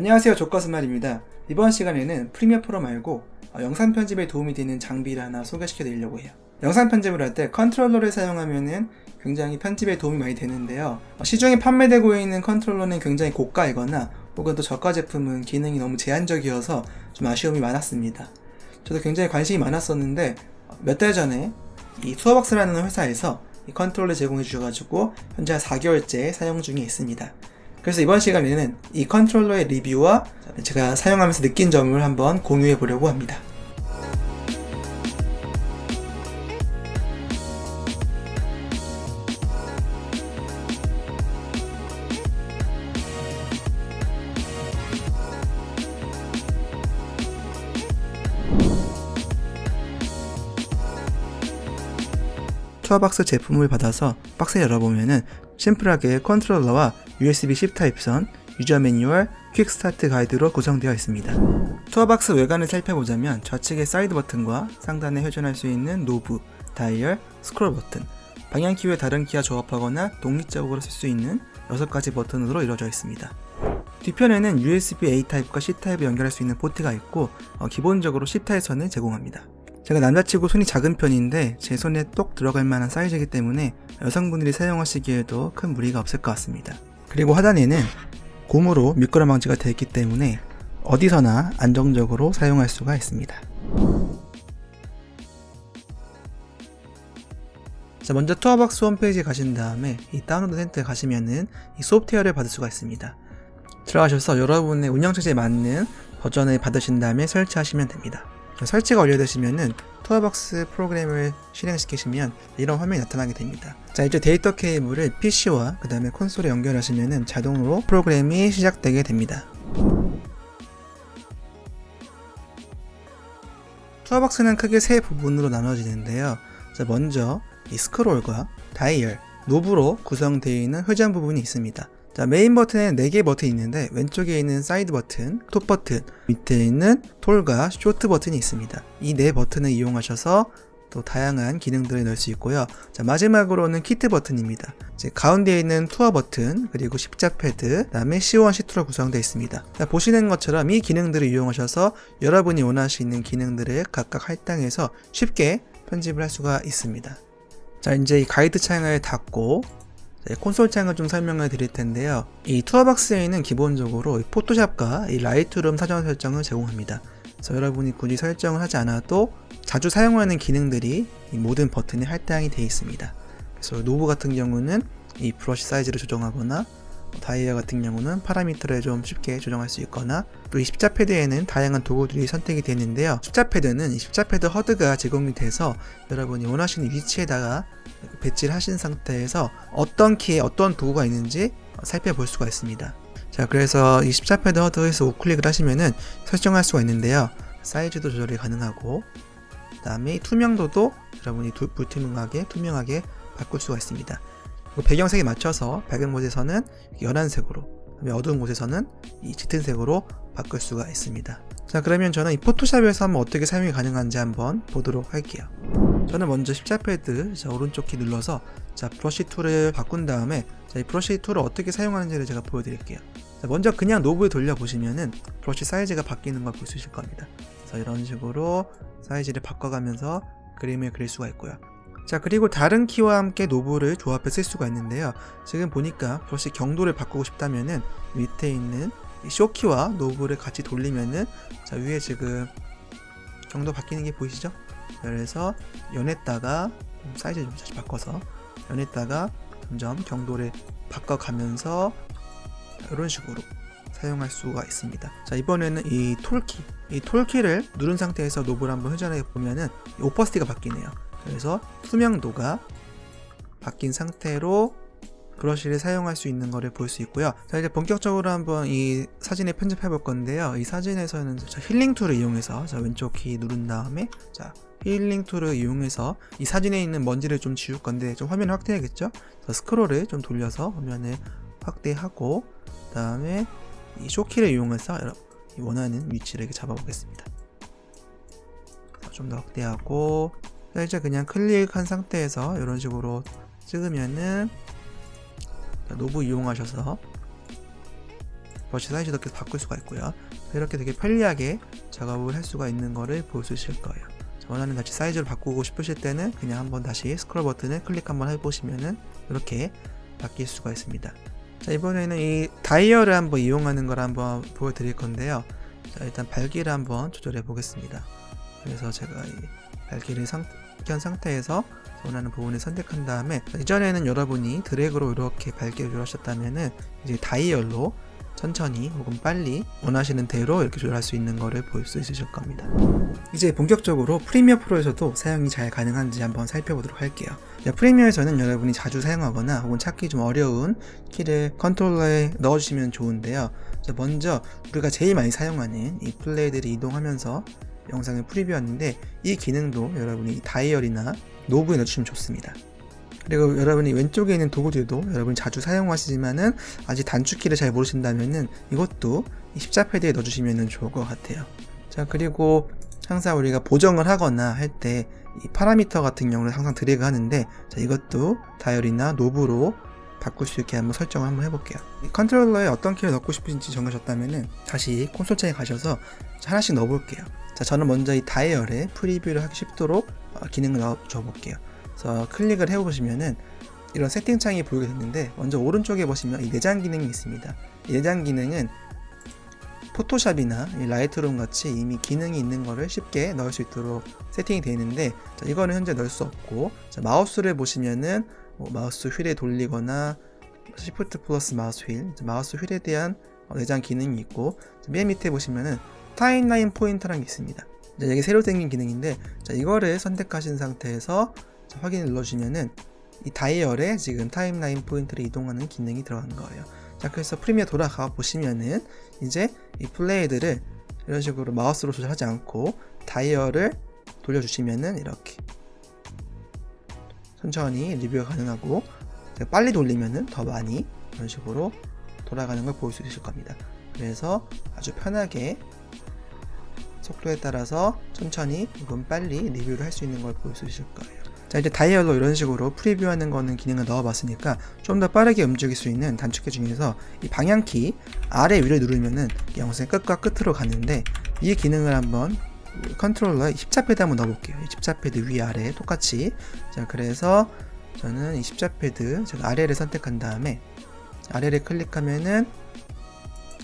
안녕하세요 조커스말입니다. 이번 시간에는 프리미어 프로 말고 어, 영상 편집에 도움이 되는 장비를 하나 소개시켜 드리려고 해요. 영상 편집을 할 때 컨트롤러를 사용하면은 굉장히 편집에 도움이 많이 되는데요. 어, 시중에 판매되고 있는 컨트롤러는 굉장히 고가이거나 혹은 또 저가 제품은 기능이 너무 제한적이어서 좀 아쉬움이 많았습니다. 저도 굉장히 관심이 많았었는데 몇 달 전에 이 투어박스라는 회사에서 이 컨트롤을 제공해 주셔가지고 현재 한 4개월째 사용 중에 있습니다 그래서 이번 시간에는 이 컨트롤러의 리뷰와 제가 사용하면서 느낀 점을 한번 공유해 보려고 합니다. 투어박스 제품을 받아서 박스를 열어보면은 심플하게 컨트롤러와 USB-C 타입선, 유저 매뉴얼, 퀵 스타트 가이드로 구성되어 있습니다. 투어박스 외관을 살펴보자면 좌측의 사이드 버튼과 상단에 회전할 수 있는 노브, 다이얼, 스크롤 버튼, 방향키와 다른 키와 조합하거나 독립적으로 쓸 수 있는 6가지 버튼으로 이루어져 있습니다. 뒤편에는 USB-A 타입과 C 타입을 연결할 수 있는 포트가 있고 어, 기본적으로 C 타입선을 제공합니다. 제가 남자치고 손이 작은 편인데 제 손에 똑 들어갈 만한 사이즈이기 때문에 여성분들이 사용하시기에도 큰 무리가 없을 것 같습니다. 그리고 하단에는 고무로 미끄럼 방지가 되어 있기 때문에 어디서나 안정적으로 사용할 수가 있습니다. 자, 먼저 투어박스 홈페이지에 가신 다음에 이 다운로드 센터에 가시면은 이 소프트웨어를 받을 수가 있습니다. 들어가셔서 여러분의 운영 체제에 맞는 버전을 받으신 다음에 설치하시면 됩니다. 설치가 완료되시면은 투어박스 프로그램을 실행시키시면 이런 화면이 나타나게 됩니다. 자 이제 데이터 케이블을 PC와 그 다음에 콘솔에 연결하시면은 자동으로 프로그램이 시작되게 됩니다. 투어박스는 크게 세 부분으로 나눠지는데요. 자 먼저 이 스크롤과 다이얼, 노브로 구성되어 있는 회전 부분이 있습니다. 자, 메인 버튼에는 4개 버튼이 있는데 왼쪽에 있는 사이드 버튼, 톱 버튼, 밑에 있는 톨과 쇼트 버튼이 있습니다. 이 네 버튼을 이용하셔서 또 다양한 기능들을 넣을 수 있고요. 자, 마지막으로는 키트 버튼입니다. 이제 가운데에 있는 투어 버튼, 그리고 십자 패드, 그다음에 C1, C2로 구성되어 있습니다. 자, 보시는 것처럼 이 기능들을 이용하셔서 여러분이 원하시는 기능들을 각각 할당해서 쉽게 편집을 할 수가 있습니다. 자, 이제 이 가이드 창을 닫고 네, 콘솔 창을 좀 설명을 드릴 텐데요. 이 투어박스에는 기본적으로 포토샵과 이 라이트룸 사전 설정을 제공합니다. 그래서 여러분이 굳이 설정을 하지 않아도 자주 사용하는 기능들이 이 모든 버튼에 할당이 되어 있습니다. 그래서 노브 같은 경우는 이 브러쉬 사이즈를 조정하거나 다이아 같은 경우는 파라미터를 좀 쉽게 조정할 수 있거나 또 이 십자 패드에는 다양한 도구들이 선택이 되는데요. 십자 패드는 이 십자 패드 허드가 제공이 돼서 여러분이 원하시는 위치에다가 배치를 하신 상태에서 어떤 키에 어떤 도구가 있는지 살펴볼 수가 있습니다. 자, 그래서 이 십자 패드 허드에서 우클릭을 하시면은 설정할 수가 있는데요. 사이즈도 조절이 가능하고 그 다음에 투명도도 여러분이 불투명하게 투명하게 바꿀 수가 있습니다. 배경색에 맞춰서 밝은 곳에서는 연한색으로 어두운 곳에서는 이 짙은 색으로 바꿀 수가 있습니다 자 그러면 저는 이 포토샵에서 한번 어떻게 사용이 가능한지 한번 보도록 할게요 저는 먼저 십자 패드 자, 오른쪽 키 눌러서 자 브러쉬 툴을 바꾼 다음에 자, 이 브러쉬 툴을 어떻게 사용하는지를 제가 보여드릴게요. 자, 먼저 그냥 노브에 돌려 보시면은 브러쉬 사이즈가 바뀌는 걸 볼 수 있을 겁니다. 그래서 이런 식으로 사이즈를 바꿔가면서 그림을 그릴 수가 있고요. 자 그리고 다른 키와 함께 노브를 조합해 쓸 수가 있는데요. 지금 보니까 브러쉬 경도를 바꾸고 싶다면은 밑에 있는 쇼 키와 노브를 같이 돌리면은 자 위에 지금 경도 바뀌는 게 보이시죠? 그래서 연했다가 사이즈 좀 다시 바꿔서 연했다가 점점 경도를 바꿔가면서 이런 식으로 사용할 수가 있습니다. 자 이번에는 이 톨키, 이 톨키를 누른 상태에서 노브를 한번 회전해 보면은 오퍼스티가 바뀌네요. 그래서 투명도가 바뀐 상태로 브러쉬를 사용할 수 있는 것을 볼수 있고요. 자 이제 본격적으로 한번 이 사진을 편집해 볼 건데요. 이 사진에서는 자, 힐링 툴을 이용해서 자 왼쪽 키 누른 다음에 자 힐링 툴을 이용해서 이 사진에 있는 먼지를 좀 지울 건데 좀 화면을 확대해야겠죠? 스크롤을 좀 돌려서 화면을 확대하고 그 다음에 이 쇼키를 이용해서 원하는 위치를 이렇게 잡아보겠습니다. 좀 더 확대하고 이제 그냥 클릭한 상태에서 이런 식으로 찍으면은 노브 이용하셔서 브러쉬 사이즈도 이렇게 바꿀 수가 있고요. 이렇게 되게 편리하게 작업을 할 수가 있는 거를 볼수 있을 거예요. 자, 원하는 같이 사이즈를 바꾸고 싶으실 때는 그냥 한번 다시 스크롤 버튼을 클릭 한번 해보시면은 이렇게 바뀔 수가 있습니다. 자 이번에는 이 다이얼을 한번 이용하는 걸 한번 보여드릴 건데요. 자 일단 밝기를 한번 조절해 보겠습니다. 그래서 제가 이 밝기를 상, 켠 상태에서 원하는 부분을 선택한 다음에 이전에는 여러분이 드래그로 이렇게 밝기를 조절하셨다면은 이제 다이얼로 천천히 혹은 빨리 원하시는 대로 이렇게 조절할 수 있는 거를 볼 수 있으실 겁니다. 이제 본격적으로 프리미어 프로에서도 사용이 잘 가능한지 한번 살펴보도록 할게요. 자, 프리미어에서는 여러분이 자주 사용하거나 혹은 찾기 좀 어려운 키를 컨트롤러에 넣어주시면 좋은데요. 자, 먼저 우리가 제일 많이 사용하는 이 플레이들을 이동하면서 영상을 프리뷰하는데 이 기능도 여러분이 다이얼이나 노브에 넣어주시면 좋습니다. 그리고 여러분이 왼쪽에 있는 도구들도 여러분이 자주 사용하시지만은 아직 단축키를 잘 모르신다면은 이것도 이 십자패드에 넣어주시면 좋을 것 같아요. 자 그리고 항상 우리가 보정을 하거나 할 때 이 파라미터 같은 경우는 항상 드래그 하는데 자 이것도 다이얼이나 노브로 바꿀 수 있게 한번 설정을 한번 해볼게요. 이 컨트롤러에 어떤 키를 넣고 싶으신지 정하셨다면은 다시 콘솔 창에 가셔서 하나씩 넣어볼게요. 자 저는 먼저 이 다이얼에 프리뷰를 하기 쉽도록 어, 기능을 넣어줘 볼게요. 그래서 클릭을 해보시면은 이런 세팅창이 보이게 됐는데 먼저 오른쪽에 보시면 이 내장 기능이 있습니다. 이 내장 기능은 포토샵이나 이 라이트룸 같이 이미 기능이 있는 거를 쉽게 넣을 수 있도록 세팅이 되어 있는데 자, 이거는 현재 넣을 수 없고 자, 마우스를 보시면은 뭐 마우스 휠에 돌리거나 시프트 플러스 마우스 휠 마우스 휠에 대한 어, 내장 기능이 있고 자, 맨 밑에 보시면은 타임라인 포인터라는 게 있습니다. 자, 여기 새로 생긴 기능인데 자, 이거를 선택하신 상태에서 자, 확인을 눌러주시면은 이 다이얼에 지금 타임라인 포인트를 이동하는 기능이 들어간 거예요. 자, 그래서 프리미어 돌아가 보시면은 이제 이 플레이들을 이런 식으로 마우스로 조절하지 않고 다이얼을 돌려주시면은 이렇게 천천히 리뷰가 가능하고 빨리 돌리면은 더 많이 이런 식으로 돌아가는 걸 볼 수 있을 겁니다. 그래서 아주 편하게 속도에 따라서 천천히 혹은 빨리 리뷰를 할 수 있는 걸 볼 수 있을 거예요. 자 이제 다이얼로 이런 식으로 프리뷰하는 거는 기능을 넣어봤으니까 좀 더 빠르게 움직일 수 있는 단축키 중에서 이 방향키 아래 위를 누르면은 영상의 끝과 끝으로 가는데 이 기능을 한번 컨트롤러에 십자패드 한번 넣어볼게요. 이 십자패드 위 아래 똑같이 자 그래서 저는 이 십자패드 제가 아래를 선택한 다음에 아래를 클릭하면은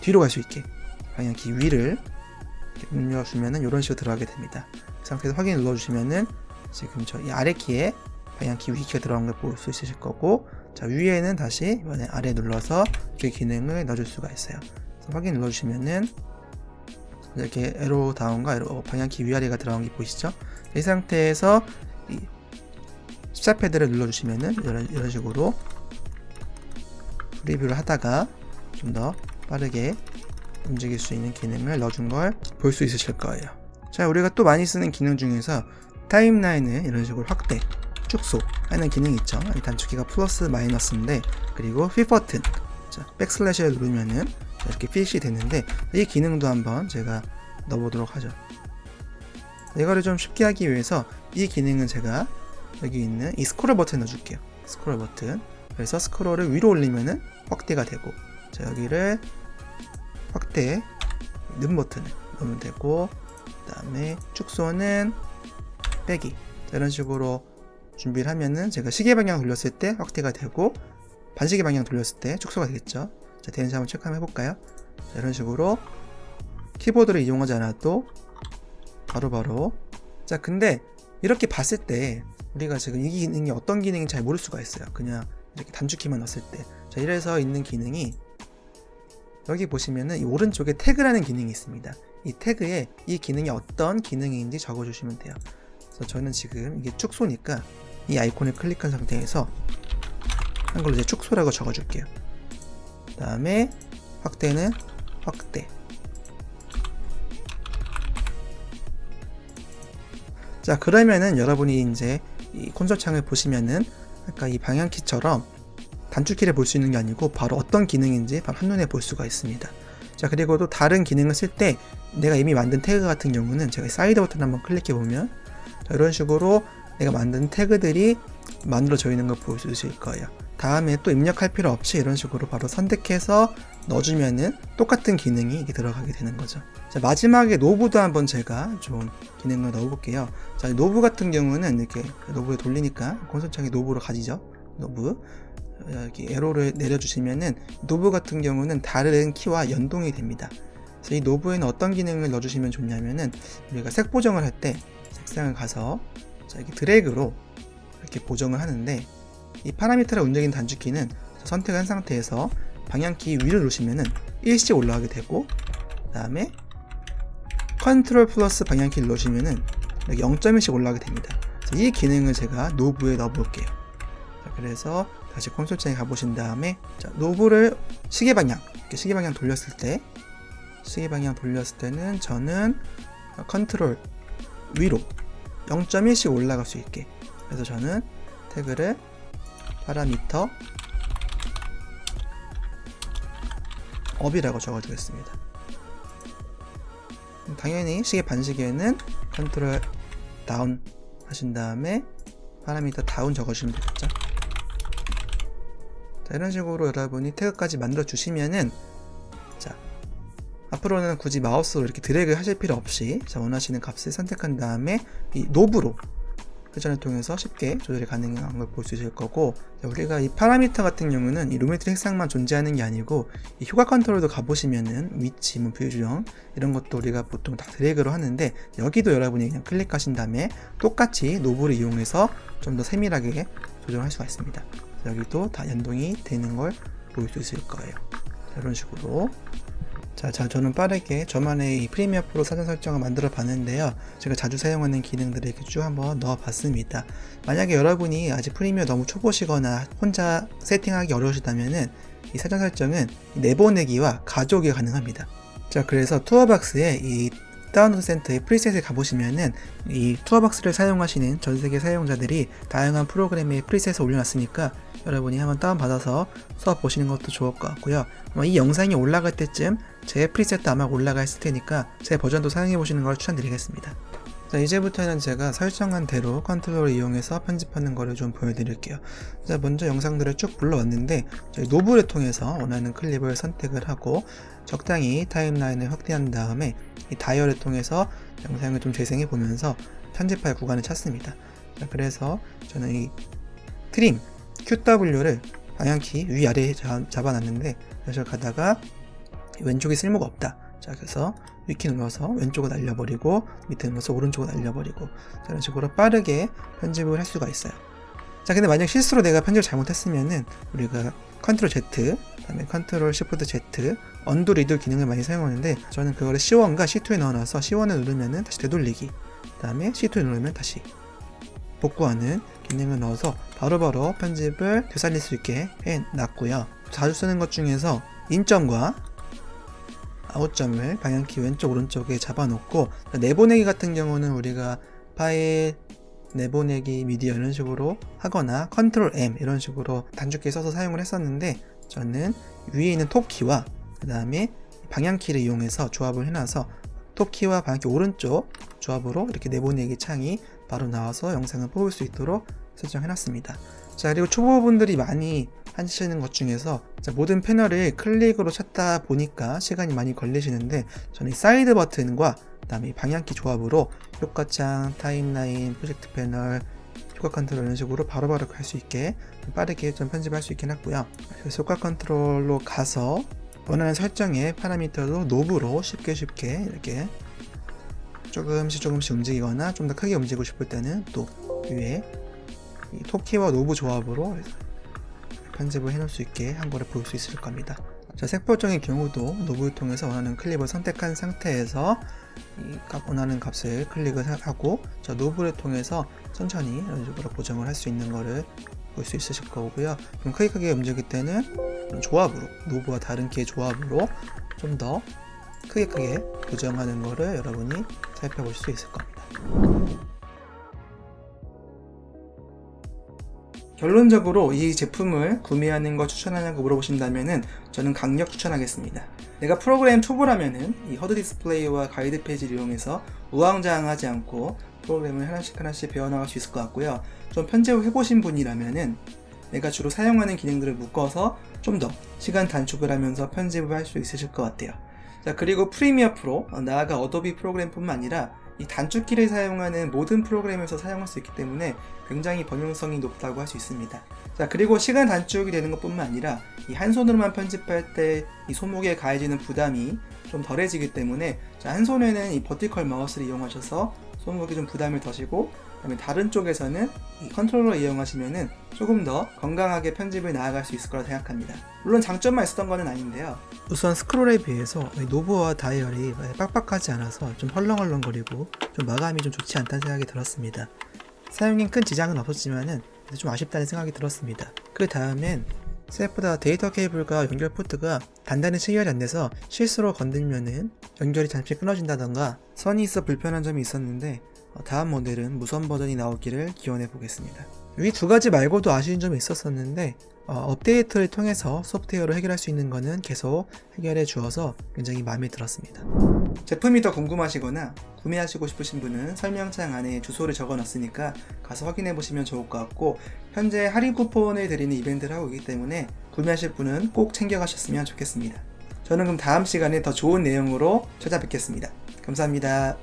뒤로 갈 수 있게 방향키 위를 눌러주면은 이런 식으로 들어가게 됩니다. 그 상태에서 확인 눌러주시면은 지금 저 이 아래 키에 방향키 위 키가 들어간 걸 볼 수 있으실 거고 자 위에는 다시 이번에 아래 눌러서 그 기능을 넣어줄 수가 있어요. 확인 눌러주시면은 이렇게 에로 다운과 에로 방향키 위아래가 들어간 게 보이시죠? 이 상태에서 이 십자 패드를 눌러주시면은 이런, 이런 식으로 리뷰를 하다가 좀 더 빠르게 움직일 수 있는 기능을 넣어준 걸 볼 수 있으실 거예요. 자, 우리가 또 많이 쓰는 기능 중에서 타임라인을 이런 식으로 확대, 축소 하는 기능이 있죠. 이 단축키가 플러스 마이너스인데 그리고 핏 버튼, 자, 백슬래시를 누르면은 이렇게 핏이 되는데 이 기능도 한번 제가 넣어보도록 하죠. 이거를 좀 쉽게 하기 위해서 이 기능은 제가 여기 있는 이 스크롤 버튼 넣어줄게요. 스크롤 버튼. 그래서 스크롤을 위로 올리면은 확대가 되고, 자 여기를 확대 는 버튼을 넣으면 되고, 그 다음에 축소는 빼기. 자, 이런 식으로 준비를 하면은 제가 시계 방향 돌렸을 때 확대가 되고 반시계 방향 돌렸을 때 축소가 되겠죠. 자, 되는지 한번 체크 한번 해볼까요? 자, 이런 식으로 키보드를 이용하지 않아도 바로 바로 자 근데 이렇게 봤을 때 우리가 지금 이 기능이 어떤 기능인지 잘 모를 수가 있어요 그냥 이렇게 단축키만 넣었을 때자 이래서 있는 기능이 여기 보시면은 이 오른쪽에 태그라는 기능이 있습니다 이 태그에 이 기능이 어떤 기능인지 적어주시면 돼요 그래서 저는 지금 이게 축소니까 이 아이콘을 클릭한 상태에서 한글로 이제 축소라고 적어줄게요. 그 다음에 확대는 확대. 자 그러면은 여러분이 이제 이 콘솔 창을 보시면은 아까 이 방향키처럼 단축키를 볼 수 있는 게 아니고 바로 어떤 기능인지 바로 한눈에 볼 수가 있습니다. 자 그리고 또 다른 기능을 쓸 때 내가 이미 만든 태그 같은 경우는 제가 사이드 버튼 한번 클릭해 보면 자, 이런 식으로 내가 만든 태그들이 만들어져 있는 걸볼수 있을 거예요 다음에 또 입력할 필요 없이 이런 식으로 바로 선택해서 넣어주면은 똑같은 기능이 이게 들어가게 되는 거죠. 자, 마지막에 노브도 한번 제가 좀 기능을 넣어볼게요. 자, 노브 같은 경우는 이렇게 노브에 돌리니까 콘솔 창에 노브로 가지죠. 노브. 여기 에로를 내려주시면은 노브 같은 경우는 다른 키와 연동이 됩니다. 이 노브에는 어떤 기능을 넣어주시면 좋냐면은 우리가 색 보정을 할 때 색상을 가서 자, 이렇게 드래그로 이렇게 보정을 하는데 이 파라미터를 움직이는 단축키는 선택한 상태에서 방향키 위를 누르시면은 일씩 올라가게 되고 그 다음에 컨트롤 플러스 방향키를 누르시면은 0.1씩 올라가게 됩니다. 이 기능을 제가 노브에 넣어 볼게요. 자, 그래서 다시 콘솔창에 가보신 다음에 자, 노브를 시계 방향 이렇게 시계 방향 돌렸을 때 시계 방향 돌렸을 때는 저는 컨트롤 위로 0.1씩 올라갈 수 있게 그래서 저는 태그를 파라미터 업이라고 적어주겠습니다. 당연히 시계 반시계는 컨트롤 다운 하신 다음에 파라미터 다운 적어주시면 되겠죠. 자, 이런 식으로 여러분이 태그까지 만들어 주시면은 자 앞으로는 굳이 마우스로 이렇게 드래그 하실 필요 없이 자, 원하시는 값을 선택한 다음에 이 노브로 회전을 통해서 쉽게 조절이 가능한 걸 볼 수 있을 거고 자, 우리가 이 파라미터 같은 경우는 이 루메트리 색상만 존재하는 게 아니고 이 효과 컨트롤도 가보시면은 위치, 뭐뷰 조정 이런 것도 우리가 보통 다 드래그로 하는데 여기도 여러분이 그냥 클릭하신 다음에 똑같이 노브를 이용해서 좀 더 세밀하게 조정할 수가 있습니다. 여기도 다 연동이 되는 걸 볼 수 있을 거예요. 자, 이런 식으로 자, 자, 저는 빠르게 저만의 이 프리미어 프로 사전 설정을 만들어 봤는데요. 제가 자주 사용하는 기능들을 이렇게 쭉 한번 넣어 봤습니다. 만약에 여러분이 아직 프리미어 너무 초보시거나 혼자 세팅하기 어려우시다면은 이 사전 설정은 내보내기와 가져오기가 가능합니다. 자, 그래서 투어박스에 이 다운로드 센터의 프리셋에 가보시면은 이 투어박스를 사용하시는 전 세계 사용자들이 다양한 프로그램에 프리셋을 올려놨으니까 여러분이 한번 다운받아서 수업 보시는 것도 좋을 것 같고요. 이 영상이 올라갈 때쯤 제 프리셋도 아마 올라가 있을 테니까 제 버전도 사용해 보시는 걸 추천드리겠습니다. 자, 이제부터는 제가 설정한 대로 컨트롤을 이용해서 편집하는 거를 좀 보여드릴게요. 자, 먼저 영상들을 쭉 불러왔는데, 저희 노브를 통해서 원하는 클립을 선택을 하고, 적당히 타임라인을 확대한 다음에, 이 다이얼을 통해서 영상을 좀 재생해 보면서 편집할 구간을 찾습니다. 자, 그래서 저는 이 트림, QW를 방향키 위아래에 잡아놨는데, 그래서 가다가 왼쪽이 쓸모가 없다. 자, 그래서 위키 눌러서 왼쪽으로 날려버리고 밑에 눌러서 오른쪽으로 날려버리고 자, 이런 식으로 빠르게 편집을 할 수가 있어요. 자, 근데 만약 실수로 내가 편집을 잘못했으면은 우리가 컨트롤 Z, 그다음에 컨트롤 시프트 Z, 언두 리드 기능을 많이 사용하는데 저는 그거를 C1과 C2에 넣어놔서 C1을 누르면은 다시 되돌리기, 그다음에 C2에 누르면 다시 복구하는 기능을 넣어서 바로바로 편집을 되살릴 수 있게 해놨고요. 자주 쓰는 것 중에서 인점과 아웃점을 방향키 왼쪽 오른쪽에 잡아놓고 내보내기 같은 경우는 우리가 파일 내보내기 미디어 이런 식으로 하거나 컨트롤 M 이런 식으로 단축키 써서 사용을 했었는데 저는 위에 있는 톱키와 그 다음에 방향키를 이용해서 조합을 해놔서 톱키와 방향키 오른쪽 조합으로 이렇게 내보내기 창이 바로 나와서 영상을 뽑을 수 있도록 설정해놨습니다. 자 그리고 초보분들이 많이 하시는 것 중에서 모든 패널을 클릭으로 찾다 보니까 시간이 많이 걸리시는데 저는 이 사이드 버튼과 그다음에 방향키 조합으로 효과창, 타임라인, 프로젝트 패널, 효과 컨트롤 이런 식으로 바로바로 갈 수 있게 빠르게 좀 편집할 수 있게 해놨고요. 그래서 효과 컨트롤로 가서 원하는 설정의 파라미터도 노브로 쉽게 쉽게 이렇게 조금씩 조금씩 움직이거나 좀 더 크게 움직이고 싶을 때는 또 위에 이 톱키와 노브 조합으로 편집을 해놓을 수 있게 한 거를 볼수 있을 겁니다. 자, 색보정의 경우도 노브를 통해서 원하는 클립을 선택한 상태에서 이 값, 원하는 값을 클릭을 하고 저 노브를 통해서 천천히 이런 식으로 보정을 할 수 있는 거를 볼 수 있으실 거고요. 좀 크게 크게 움직일 때는 조합으로 노브와 다른 키의 조합으로 좀 더 크게 크게 보정하는 거를 여러분이 살펴보실 수 있을 겁니다. 결론적으로 이 제품을 구매하는 거 추천하냐고 물어보신다면은 저는 강력 추천하겠습니다. 내가 프로그램 초보라면은 이 허드 디스플레이와 가이드 페이지를 이용해서 우왕좌왕하지 않고 프로그램을 하나씩 하나씩 배워나갈 수 있을 것 같고요. 좀 편집을 해보신 분이라면은 내가 주로 사용하는 기능들을 묶어서 좀 더 시간 단축을 하면서 편집을 할 수 있으실 것 같아요. 자, 그리고 프리미어 프로, 어, 나아가 어도비 프로그램뿐만 아니라 이 단축키를 사용하는 모든 프로그램에서 사용할 수 있기 때문에 굉장히 범용성이 높다고 할 수 있습니다. 자, 그리고 시간 단축이 되는 것 뿐만 아니라 이 한 손으로만 편집할 때 이 손목에 가해지는 부담이 좀 덜해지기 때문에 자, 한 손에는 이 버티컬 마우스를 이용하셔서 손목에 좀 부담을 더시고 그다음에 다른 쪽에서는 이 컨트롤러 이용하시면은 조금 더 건강하게 편집을 나아갈 수 있을 거라 생각합니다. 물론 장점만 있었던 거는 아닌데요. 우선 스크롤에 비해서 이 노브와 다이얼이 빡빡하지 않아서 좀 헐렁헐렁거리고 좀 마감이 좀 좋지 않다는 생각이 들었습니다. 사용엔 큰 지장은 없었지만은 좀 아쉽다는 생각이 들었습니다. 그 다음엔 생각보다 데이터 케이블과 연결 포트가 단단히 체결이 안 돼서 실수로 건들면은 연결이 잠시 끊어진다던가 선이 있어 불편한 점이 있었는데 어, 다음 모델은 무선 버전이 나오기를 기원해 보겠습니다. 이 두 가지 말고도 아쉬운 점이 있었었는데 어, 업데이트를 통해서 소프트웨어로 해결할 수 있는 거는 계속 해결해 주어서 굉장히 마음에 들었습니다. 제품이 더 궁금하시거나 구매하시고 싶으신 분은 설명창 안에 주소를 적어 놨으니까 가서 확인해 보시면 좋을 것 같고 현재 할인 쿠폰을 드리는 이벤트를 하고 있기 때문에 구매하실 분은 꼭 챙겨 가셨으면 좋겠습니다. 저는 그럼 다음 시간에 더 좋은 내용으로 찾아뵙겠습니다. 감사합니다.